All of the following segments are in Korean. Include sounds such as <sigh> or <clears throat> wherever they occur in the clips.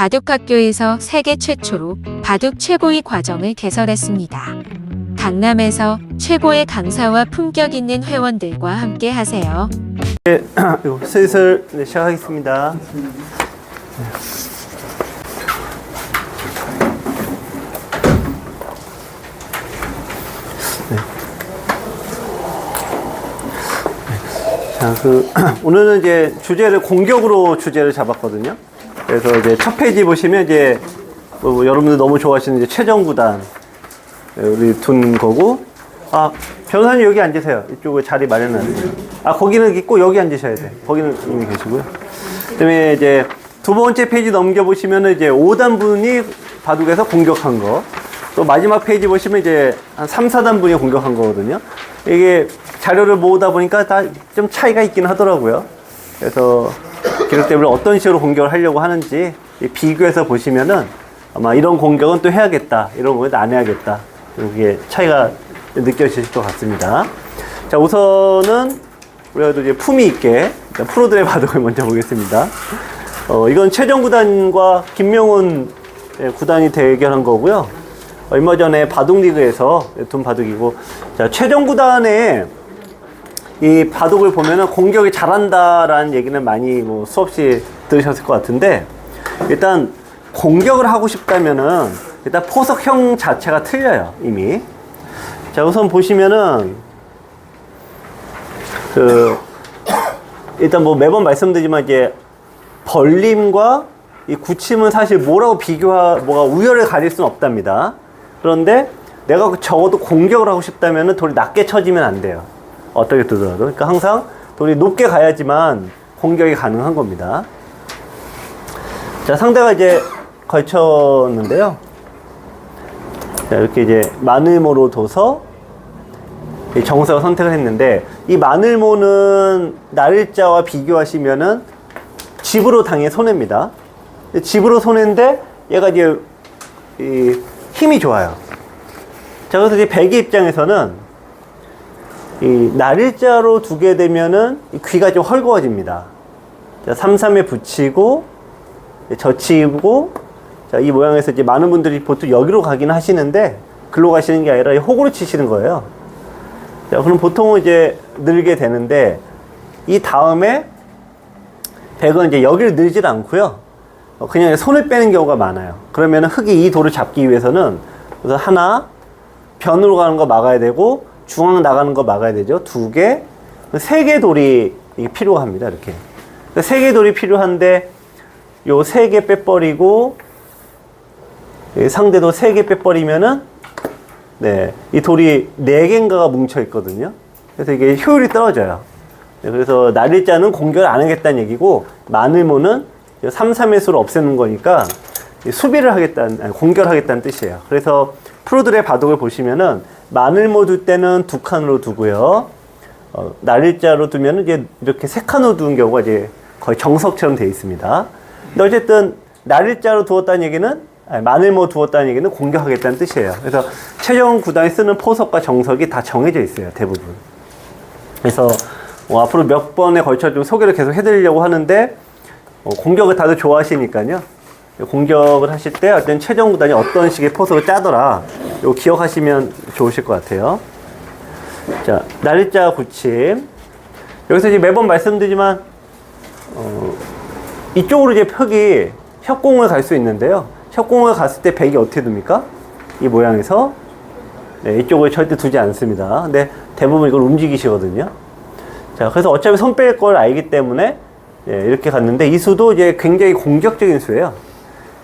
바둑학교에서 세계 최초로 바둑 최고위 과정을 개설했습니다. 강남에서 최고의 강사와 품격 있는 회원들과 함께 하세요. <clears throat> 이거 슬슬 네, 시작하겠습니다. 네. 자, 그 <clears throat> 오늘은 이제 주제를 공격으로 주제를 잡았거든요. 그래서 이제 첫 페이지 보시면 이제 뭐 여러분들 너무 좋아하시는 이제 최정 구단 네, 우리 둔 거고. 아 변호사님 여기 앉으세요. 이쪽에 자리 마련하세요. 아 거기는 있고 여기 앉으셔야 돼. 거기는 이미 계시고요. 그다음에 이제 두 번째 페이지 넘겨 보시면은 이제 5단 분이 바둑에서 공격한 거 또 마지막 페이지 보시면 이제 한 3, 4단 분이 공격한 거거든요. 이게 자료를 모으다 보니까 다 좀 차이가 있긴 하더라고요. 그래서 기록 때문에 어떤 식으로 공격을 하려고 하는지 이 비교해서 보시면은 아마 이런 공격은 또 해야겠다 이런 공격은 안 해야겠다 이게 차이가 느껴지실 것 같습니다. 자 우선은 우리가 또 이제 품위 있게 프로들의 <laughs> 바둑을 먼저 보겠습니다. 어, 이건 최정 구단과 김명훈 예, 구단이 대결한 거고요. 얼마 전에 바둑 리그에서 둔 바둑이고 자 최정 구단의 이 바둑을 보면은 공격이 잘한다라는 얘기는 많이 뭐 수없이 들으셨을 것 같은데 일단 공격을 하고 싶다면은 일단 포석형 자체가 틀려요 이미. 자 우선 보시면은 그 일단 뭐 매번 말씀드리지만 이제 벌림과 이 굳힘은 사실 뭐라고 비교하 뭐가 우열을 가릴 수는 없답니다. 그런데 내가 적어도 공격을 하고 싶다면은 돌이 낮게 쳐지면 안 돼요 어떻게 두더라도 그러니까 항상 돌이 높게 가야지만 공격이 가능한 겁니다 자 상대가 이제 걸쳤는데요 자, 이렇게 이제 마늘모로 둬서 이 정석을 선택을 했는데 이 마늘모는 날짜와 비교하시면은 집으로 당연히 손해입니다. 집으로 손해인데 얘가 이제 이 힘이 좋아요. 자 그래서 이제 백의 입장에서는 이 날짜로 두게 되면은 이 귀가 좀 헐거워집니다. 자, 3, 3에 붙이고 젖히고 자, 이 모양에서 이제 많은 분들이 보통 여기로 가긴 하시는데 글로 가시는 게 아니라 이 호구로 치시는 거예요. 자, 그럼 보통은 이제 늘게 되는데 이 다음에 백은 이제 여기를 늘질 않고요. 어, 그냥 손을 빼는 경우가 많아요. 그러면 흙이 이 돌을 잡기 위해서는 그래서 하나 변으로 가는 거 막아야 되고 중앙 나가는 거 막아야 되죠. 두 개, 세 개 돌이 필요합니다. 이렇게 세 개 돌이 필요한데 요 세 개 빼버리고 이 상대도 세 개 빼버리면은 네, 이 돌이 네 개인가가 뭉쳐 있거든요. 그래서 이게 효율이 떨어져요. 네, 그래서 날일자는 공격을 안 하겠다는 얘기고 마늘모는 3, 3의 수를 없애는 거니까 이 수비를 하겠다는 아니, 공격을 하겠다는 뜻이에요. 그래서 프로들의 바둑을 보시면은 마늘모 둘 때는 두 칸으로 두고요. 어, 날일자로 두면 이제 이렇게 세 칸으로 두는 경우가 이제 거의 정석처럼 되어 있습니다. 근데 어쨌든 날일자로 두었다는 얘기는 아니, 마늘모 두었다는 얘기는 공격하겠다는 뜻이에요. 그래서 최종 구단이 쓰는 포석과 정석이 다 정해져 있어요. 대부분. 그래서 어, 앞으로 몇 번에 걸쳐 좀 소개를 계속 해드리려고 하는데 어, 공격을 다들 좋아하시니까요. 공격을 하실 때 어떤 최종 구단이 어떤 식의 포석을 짜더라. 이거 기억하시면 좋으실 것 같아요. 자, 날짜 굳힘. 여기서 이제 매번 말씀드리지만 어, 이쪽으로 이제 흙이 협공을 갈 수 있는데요. 협공을 갔을 때 백이 어떻게 됩니까? 이 모양에서 네, 이쪽을 절대 두지 않습니다. 근데 대부분 이걸 움직이시거든요. 자, 그래서 어차피 손 뺄 걸 알기 때문에 예, 이렇게 갔는데 이 수도 이제 굉장히 공격적인 수예요.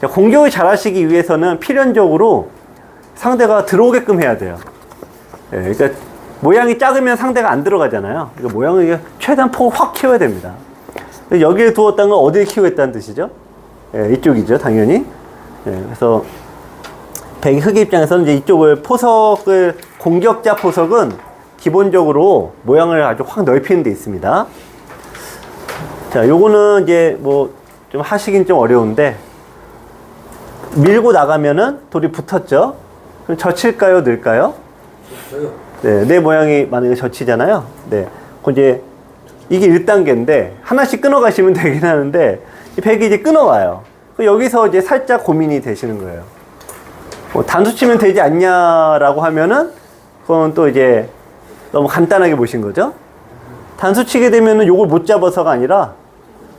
자, 공격을 잘 하시기 위해서는 필연적으로 상대가 들어오게끔 해야 돼요. 예, 그러니까 모양이 작으면 상대가 안 들어가잖아요. 그러니까 모양을 최대한 폭을 확 키워야 됩니다. 여기에 두었다는 건 어디에 키우겠다는 뜻이죠? 예, 이쪽이죠, 당연히. 예, 그래서 백이 흑의 입장에서는 이제 이쪽을 포석을 공격자 포석은 기본적으로 모양을 아주 확 넓히는 데 있습니다. 자, 요거는 이제 뭐 좀 하시긴 좀 어려운데 밀고 나가면은 돌이 붙었죠. 그럼 젖힐까요, 늘까요? 네, 내 모양이 만약에 젖히잖아요. 네. 그럼 이제 이게 1단계인데 하나씩 끊어 가시면 <laughs> 되긴 하는데 이 백이 이제 끊어 와요. 그 여기서 이제 살짝 고민이 되시는 거예요. 뭐 단수 치면 되지 않냐라고 하면은 그건 또 이제 너무 간단하게 보신 거죠. 단수 치게 되면은 요걸 못 잡아서가 아니라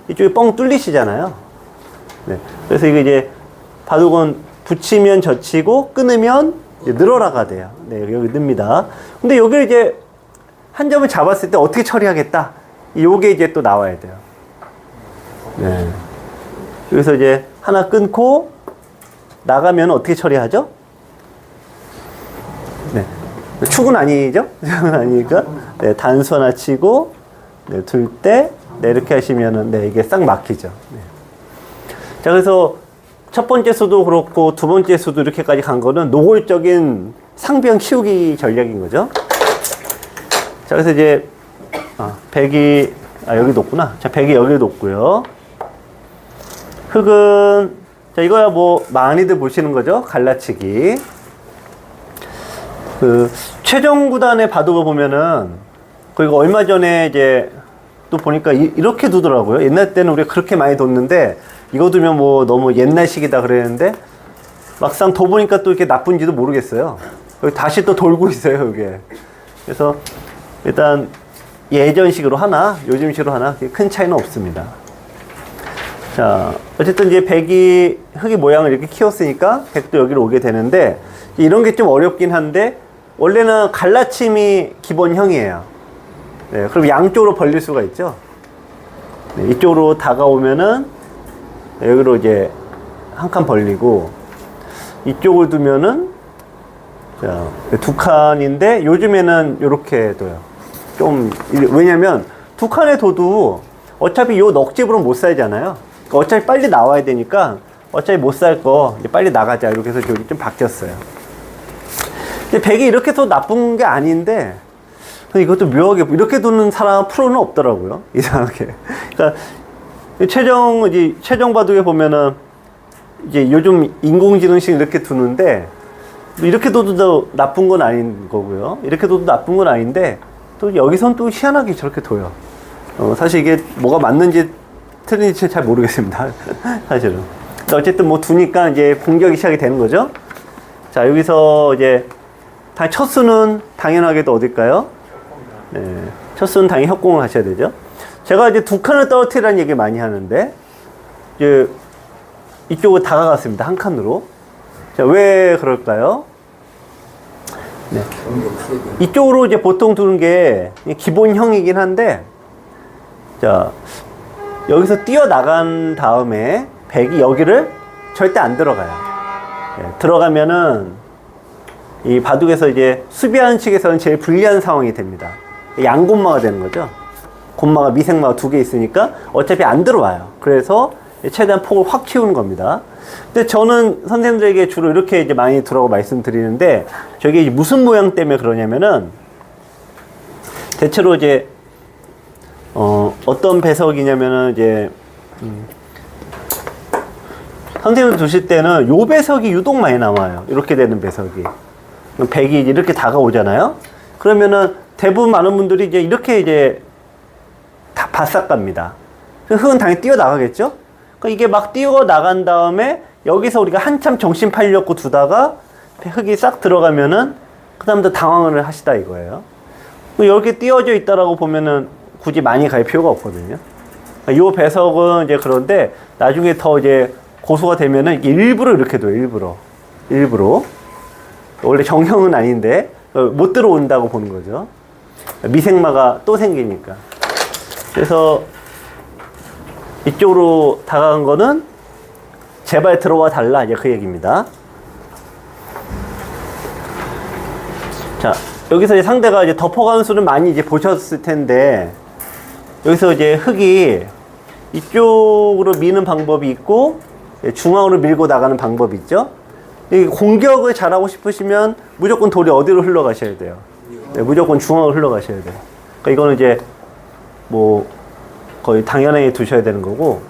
이쪽에 뻥 뚫리시잖아요. 네. 그래서 이게 이제 바둑은 붙이면 젖히고 끊으면 늘어나가 돼요. 네, 여기 늡니다. 근데 여기를 이제 한 점을 잡았을 때 어떻게 처리하겠다. 요게 이제 또 나와야 돼요. 네. 여기서 이제 하나 끊고 나가면 어떻게 처리하죠? 네. 축은 아니죠? <laughs> 축은 아니니까. 네, 단수 하나 치고, 네, 둘 때, 네, 이렇게 하시면은, 네, 이게 싹 막히죠. 네. 자, 그래서 첫 번째 수도 그렇고 두 번째 수도 이렇게까지 간 거는 노골적인 상병 키우기 전략인 거죠. 자, 그래서 이제, 아, 백이, 아, 여기 높구나. 자, 백이 여기 높고요. 흙은, 자, 이거야 뭐, 많이들 보시는 거죠. 갈라치기. 그, 최종 구단의 바둑을 보면은, 그리고 얼마 전에 이제, 또 보니까 이, 렇게 두더라고요. 옛날 때는 우리가 그렇게 많이 뒀는데, 이거 두면 뭐 너무 옛날식이다 그랬는데, 막상 더 보니까 또 이렇게 나쁜지도 모르겠어요. 여기 다시 또 돌고 <laughs> 있어요, 이게. 그래서, 일단, 예전식으로 하나, 요즘식으로 하나, 큰 차이는 없습니다. 자, 어쨌든 이제 백이 흙의 모양을 이렇게 키웠으니까 백도 여기로 오게 되는데 이런 게 좀 어렵긴 한데 원래는 갈라침이 기본형이에요. 네, 그럼 양쪽으로 벌릴 수가 있죠. 네, 이쪽으로 다가오면은 여기로 이제 한 칸 벌리고 이쪽을 두면은 자, 두 칸인데 요즘에는 이렇게 둬요. 좀 이- 왜냐면 두 칸에 둬도 어차피 요 넉집으로 못 살잖아요. 그러니까 어차피 빨리 나와야 되니까 어차피 못 살 거 빨리 나가자 이렇게 해서 여기 좀 바뀌었어요. 근데 백이 이렇게 도 나쁜 게 아닌데 이것도 묘하게 이렇게 두는 사람 프로는 없더라고요. <laughs> 이상하게. 그러니까 최종 이제 최종 바둑에 보면은 이제 요즘 인공지능식 이렇게 두는데 이렇게 둬도 나쁜 건 아닌 거고요. 이렇게 둬도 나쁜 건 아닌데 또 여기선 또 희한하게 저렇게 둬요. 어, 사실 이게 뭐가 맞는지 틀린지 잘 모르겠습니다. <laughs> 사실은. 어쨌든 뭐 두니까 이제 공격이 시작이 되는 거죠. 자, 여기서 이제 다- 첫 수는 당연하게도 어딜까요? 네, 첫 수는 당연히 협공을 하셔야 되죠. 제가 이제 두 칸을 떨어뜨리라는 얘기 많이 하는데, 이제 이쪽으로 다가갔습니다. 한 칸으로. 자, 왜 그럴까요? 네. 이쪽으로 이제 보통 두는 게 기본형이긴 한데, 자, 여기서 뛰어나간 다음에 백이 여기를 절대 안 들어가요. 예, 들어가면은 이 바둑에서 이제 수비하는 측에서는 제일 불리한 상황이 됩니다. 양곤마가 되는 거죠. 곤마가 미생마가 두 개 있으니까 어차피 안 들어와요. 그래서 최대한 폭을 확 키우는 겁니다. 근데 저는 선생님들에게 주로 이렇게 이제 많이 두라고 말씀드리는데 저게 무슨 모양 때문에 그러냐면은 대체로 이제 어, 어떤 배석이냐면은 이제 음, 선생님 두실 때는 요 배석이 유독 많이 나와요. 이렇게 되는 배석이. 백이 이렇게 다가오잖아요. 그러면은 대부분 많은 분들이 이제 이렇게 이제 다 바싹 갑니다. 흙은 당연히 뛰어 나가겠죠? 그러니까 이게 막 뛰어 나간 다음에 여기서 우리가 한참 정신 팔려고 두다가 흙이 싹 들어가면은 그 다음부터 당황을 하시다 이거예요. 이렇게 띄어져 있다라고 보면은 굳이 많이 갈 필요가 없거든요. 이 배석은 이제 그런데 나중에 더 이제 고수가 되면은 일부러 이렇게 둬요. 일부러. 일부러. 원래 정형은 아닌데 어, 못 들어온다고 보는 거죠. 미생마가 또 생기니까. 그래서 이쪽으로 다가간 거는 제발 들어와 달라 이제 그 얘기입니다. 자, 여기서 이제 상대가 이제 덮어가는 수는 많이 이제 보셨을 텐데, 여기서 이제 흙이 이쪽으로 미는 방법이 있고, 예, 중앙으로 밀고 나가는 방법이 있죠. 이 공격을 잘하고 싶으시면 무조건 돌이 어디로 흘러가셔야 돼요. 네, 무조건 중앙으로 흘러가셔야 돼요. 그러니까 이거는 이제 뭐 거의 당연하게 두셔야 되는 거고,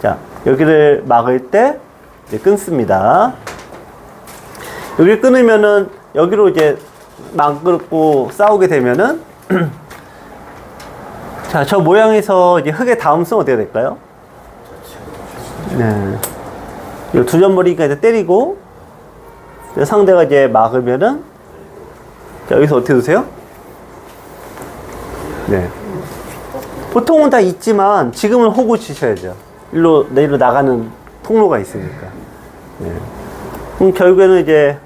자, 여기를 막을 때 이제 끊습니다. 여기 끊으면은 여기로 이제 막고 싸우게 되면은 <clears throat> 자, 저 모양에서 이제 흙의 다음 수는 어디가 될까요? 네. 이두 점머리니까 이제 때리고 상대가 이제 막으면은 자, 여기서 어떻게 두세요? 네. 보통은 다 있지만 지금은 호구 치셔야죠. 일로 내일로 나가는 통로가 있으니까. 네. 그럼 결국에는 이제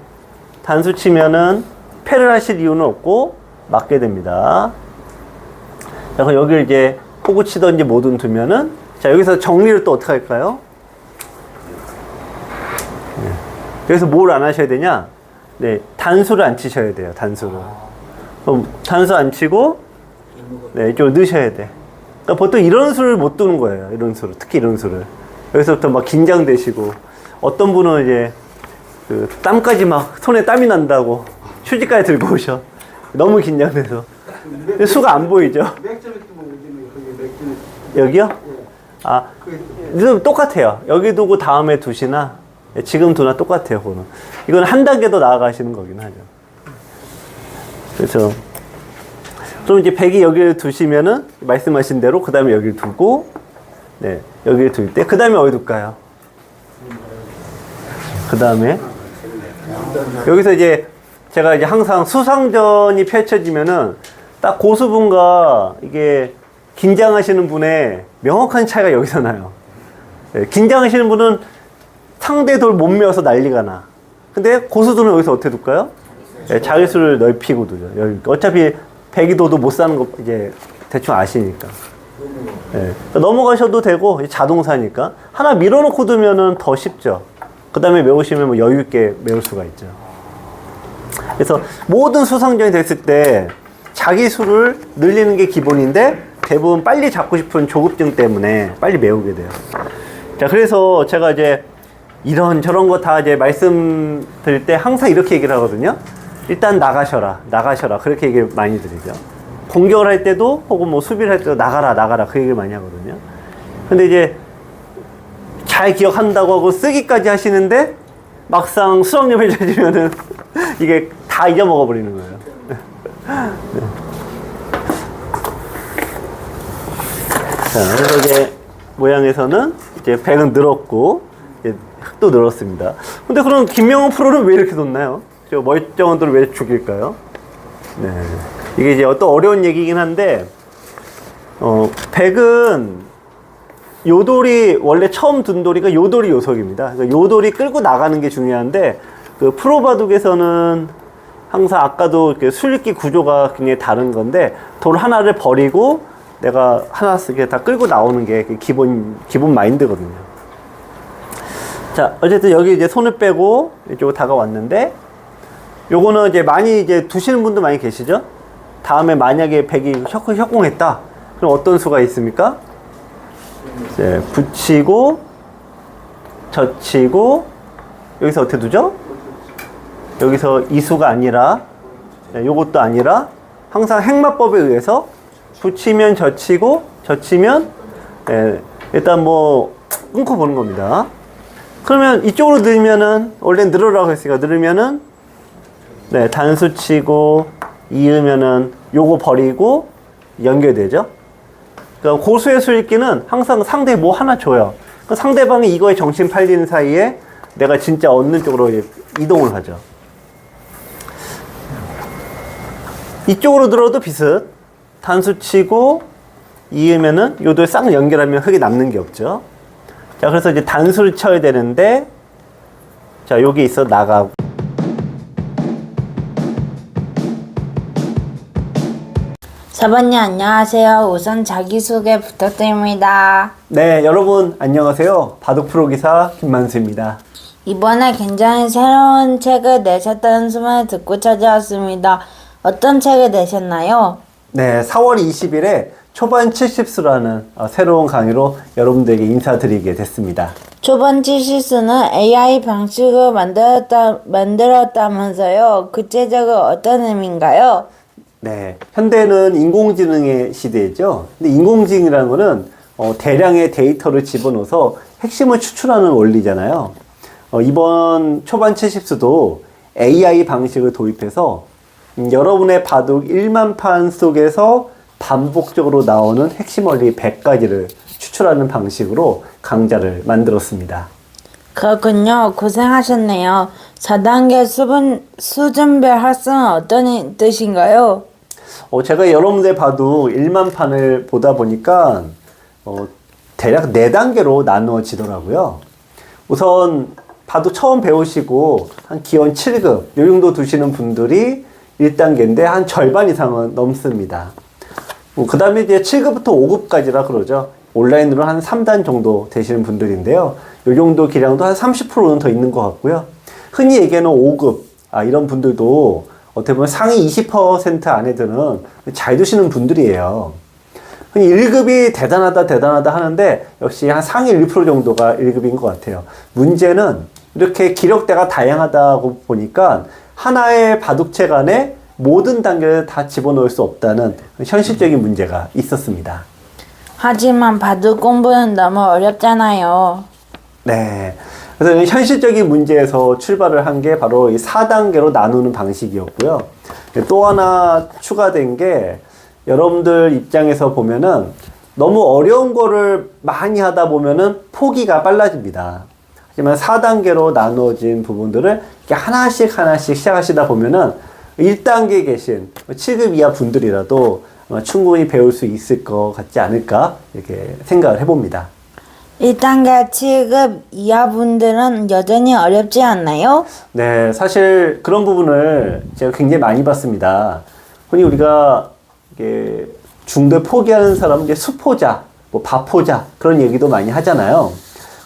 단수 치면은 패를 하실 이유는 없고 맞게 됩니다. 자, 그럼 여기를 이제 호구 치던지 뭐든 두면은 자, 여기서 정리를 또 어떻게 할까요? 네. 여기서 뭘 안 하셔야 되냐? 네, 단수를 안 치셔야 돼요, 단수를. 그럼 단수 안 치고 네, 이쪽으로 넣으셔야 돼. 그러니까 보통 이런 수를 못 두는 거예요. 이런 수를. 특히 이런 수를. 여기서부터 막 긴장되시고, 어떤 분은 이제, 그, 땀까지 막, 손에 땀이 난다고, 휴지까지 들고 오셔. 너무 긴장돼서. 근데 수가 안 보이죠? 여기요? 아, 이건 똑같아요. 여기 두고 다음에 두시나, 예, 지금 두나 똑같아요, 그거는. 이건 한 단계 더 나아가시는 거긴 하죠. 그렇죠. 그럼 이제 백이 여기를 두시면은 말씀하신 대로 그 다음에 여기를 두고 네 여기를 둘 때 그 다음에 어디 둘까요? 그 다음에 여기서 이제 제가 이제 항상 수상전이 펼쳐지면은 딱 고수분과 이게 긴장하시는 분의 명확한 차이가 여기서 나요. 네, 긴장하시는 분은 상대 돌 못 메워서 난리가 나. 근데 고수들은 여기서 어떻게 둘까요? 네, 자릿수를 넓히고 두죠. 어차피 백이도도 못 사는 거 이제 대충 아시니까. 예. 넘어가셔도 되고 자동사니까 하나 밀어놓고 두면은 더 쉽죠. 그 다음에 메우시면 뭐 여유 있게 메울 수가 있죠. 그래서 모든 수상전이 됐을 때 자기 수를 늘리는 게 기본인데 대부분 빨리 잡고 싶은 조급증 때문에 빨리 메우게 돼요. 자, 그래서 제가 이제 이런 저런 거 다 이제 말씀드릴 때 항상 이렇게 얘기를 하거든요. 일단 나가셔라, 나가셔라. 그렇게 얘기를 많이 드리죠. 공격을 할 때도 혹은 뭐 수비를 할 때도 나가라, 나가라. 그 얘기를 많이 하거든요. 근데 이제 잘 기억한다고 하고 쓰기까지 하시는데 막상 수학력을 <laughs> 찾으면은 이게 다 잊어먹어 버리는 거예요. 네. <laughs> 자, 그래서 이제 모양에서는 이제 백은 늘었고 흑도 늘었습니다. 근데 그럼 김명훈 프로는 왜 이렇게 뒀나요? 저 멀쩡한 돌을 왜 죽일까요? 네. 이게 이제 어떤 어려운 얘기긴 한데, 어, 백은 요돌이 원래 처음 둔 돌이가 요돌이 요석입니다. 그러니까 요돌이 끌고 나가는 게 중요한데 그 프로 바둑에서는 항상 아까도 술리기 구조가 굉장히 다른 건데 돌 하나를 버리고 내가 하나 쓰게 다 끌고 나오는 게 기본 기본 마인드거든요. 자 어쨌든 여기 이제 손을 빼고 이쪽으로 다가왔는데 요거는 이제 많이 이제 두시는 분도 많이 계시죠? 다음에 만약에 백이 협, 협공했다. 그럼 어떤 수가 있습니까? 이제 붙이고 젖히고 여기서 어떻게 두죠? 여기서 이수가 아니라 네, 요것도 아니라 항상 행마법에 의해서 붙이면 젖히고 젖히면 예, 일단 뭐 끊고 보는 겁니다. 그러면 이쪽으로 늘면은 원래 늘으라고 했으니까 늘으면은 네 단수 치고 이으면은 요거 버리고 연결되죠. 그러니까 고수의 수익기는 항상 상대 뭐 하나 줘요. 그 상대방이 이거에 정신 팔리는 사이에 내가 진짜 얻는 쪽으로 이동을 하죠. 이쪽으로 들어도 비슷. 단수 치고 이으면은 요도에 싹 연결하면 흙이 남는 게 없죠. 자, 그래서 이제 단수를 쳐야 되는데 자, 여기 있어 나가고 사번님 안녕하세요. 우선 자기소개 부탁드립니다. 네, 여러분 안녕하세요. 바둑 프로 기사 김만수입니다. 이번에 굉장히 새로운 책을 내셨다는 소문을 듣고 찾아왔습니다. 어떤 책을 내셨나요? 네, 4월 20일에 초반 70수라는 어, 새로운 강의로 여러분들에게 인사드리게 됐습니다. 초반 지시스는 AI 방식을 만들었다, 만들었다면서요. 구체적으로 어떤 의미인가요? 네, 현대는 인공지능의 시대죠. 근데 인공지능이라는 거는 어, 대량의 데이터를 집어넣어서 핵심을 추출하는 원리잖아요. 어, 이번 초반 70수도 AI 방식을 도입해서 음, 여러분의 바둑 1만 판 속에서 반복적으로 나오는 핵심 원리 100가지를 추출하는 방식으로 강좌를 만들었습니다. 그렇군요. 고생하셨네요. 4단계 수분, 수준별 학생은 어떤 뜻인가요? 어, 제가 여러 군데 봐도 1만 판을 보다 보니까 어, 대략 4단계로 나누어지더라고요. 우선 봐도 처음 배우시고 한 기원 7급 요 정도 두시는 분들이 1단계인데 한 절반 이상은 넘습니다. 그 다음에 이제 7급부터 5급까지라 그러죠. 온라인으로 한 3단 정도 되시는 분들인데요. 요 정도 기량도 한 30%는 더 있는 것 같고요. 흔히 얘기하는 5급, 아, 이런 분들도 어떻게 보면 상위 20% 안에 드는 잘 두시는 분들이에요. 흔히 1급이 대단하다, 대단하다 하는데 역시 한 상위 1% 정도가 1급인 것 같아요. 문제는 이렇게 기력대가 다양하다고 보니까 하나의 바둑책 안에 모든 단계를 다 집어넣을 수 없다는 현실적인 문제가 있었습니다. 하지만 바둑 공부는 너무 어렵잖아요. 네. 그래서 이 현실적인 문제에서 출발을 한 게 바로 이 4단계로 나누는 방식이었고요. 또 하나 추가된 게 여러분들 입장에서 보면은 너무 어려운 거를 많이 하다 보면은 포기가 빨라집니다. 하지만 4단계로 나누어진 부분들을 하나씩 하나씩 시작하시다 보면은 1단계에 계신 7급 이하 분들이라도 충분히 배울 수 있을 것 같지 않을까 이렇게 생각을 해봅니다. 1단계 7급 이하 분들은 여전히 어렵지 않나요? 네, 사실 그런 부분을 제가 굉장히 많이 봤습니다. 흔히 우리가 이게 중도 포기하는 사람 이제 수포자, 뭐 바포자 그런 얘기도 많이 하잖아요.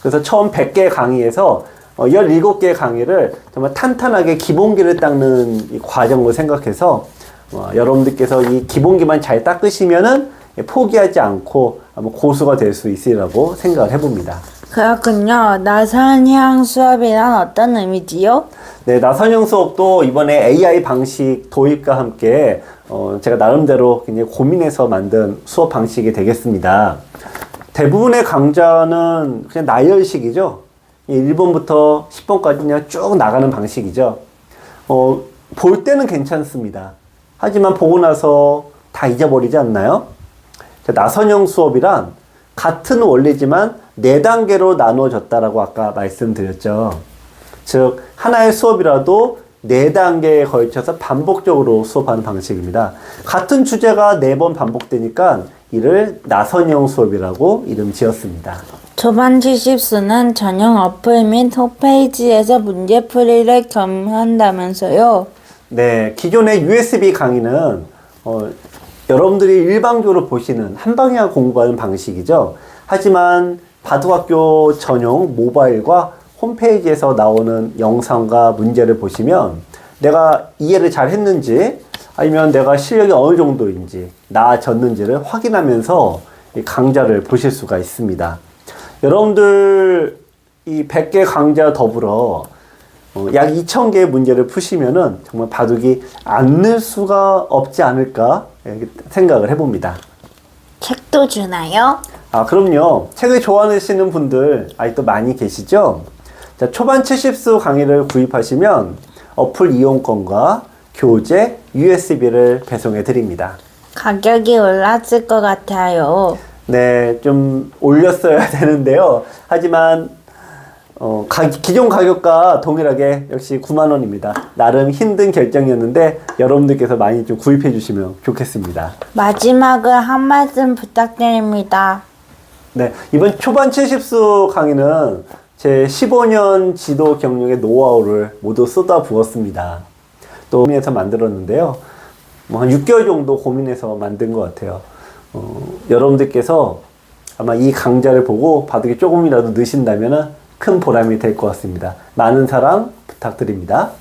그래서 처음 100개 강의에서 어, 17개 강의를 정말 탄탄하게 기본기를 닦는 이 과정을 생각해서 어, 여러분들께서 이 기본기만 잘 닦으시면은 포기하지 않고 아마 고수가 될 수 있으리라고 생각을 해봅니다. 그렇군요. 나선형 수업이란 어떤 의미지요? 네, 나선형 수업도 이번에 AI 방식 도입과 함께 어, 제가 나름대로 굉장히 고민해서 만든 수업 방식이 되겠습니다. 대부분의 강좌는 그냥 나열식이죠. 1번부터 10번까지 그냥 쭉 나가는 방식이죠. 어, 볼 때는 괜찮습니다. 하지만 보고 나서 다 잊어버리지 않나요? 자, 나선형 수업이란 같은 원리지만 네 단계로 나누어졌다라고 아까 말씀드렸죠. 즉 하나의 수업이라도 네 단계에 걸쳐서 반복적으로 수업하는 방식입니다. 같은 주제가 네 번 반복되니까 이를 나선형 수업이라고 이름 지었습니다. 초반 70수는 전용 어플 및 홈페이지에서 문제풀이를 겸한다면서요. 네, 기존의 USB 강의는 어, 여러분들이 일방적으로 보시는 한방향 공부하는 방식이죠. 하지만 바둑학교 전용 모바일과 홈페이지에서 나오는 영상과 문제를 보시면 내가 이해를 잘 했는지 아니면 내가 실력이 어느 정도인지 나아졌는지를 확인하면서 이 강좌를 보실 수가 있습니다. 여러분들 이 100개 강좌 더불어 어, 약 2,000개의 문제를 푸시면은 정말 바둑이 안 늘 수가 없지 않을까 생각을 해봅니다. 책도 주나요? 아, 그럼요. 책을 좋아하시는 분들 아직도 많이 계시죠? 자, 초반 70수 강의를 구입하시면 어플 이용권과 교재, USB를 배송해 드립니다. 가격이 올랐을 것 같아요. 네, 좀 올렸어야 <laughs> 되는데요. 하지만 어, 가- 기존 가격과 동일하게 역시 9만 원입니다. 나름 힘든 결정이었는데 여러분들께서 많이 좀 구입해 주시면 좋겠습니다. 마지막으로 한 말씀 부탁드립니다. 네, 이번 초반 70수 강의는 제 15년 지도 경력의 노하우를 모두 쏟아 부었습니다. 또 고민해서 만들었는데요. 뭐 한 6개월 정도 고민해서 만든 것 같아요. 어, 여러분들께서 아마 이 강좌를 보고 바둑이 조금이라도 느신다면 큰 보람이 될 것 같습니다. 많은 사랑 부탁드립니다.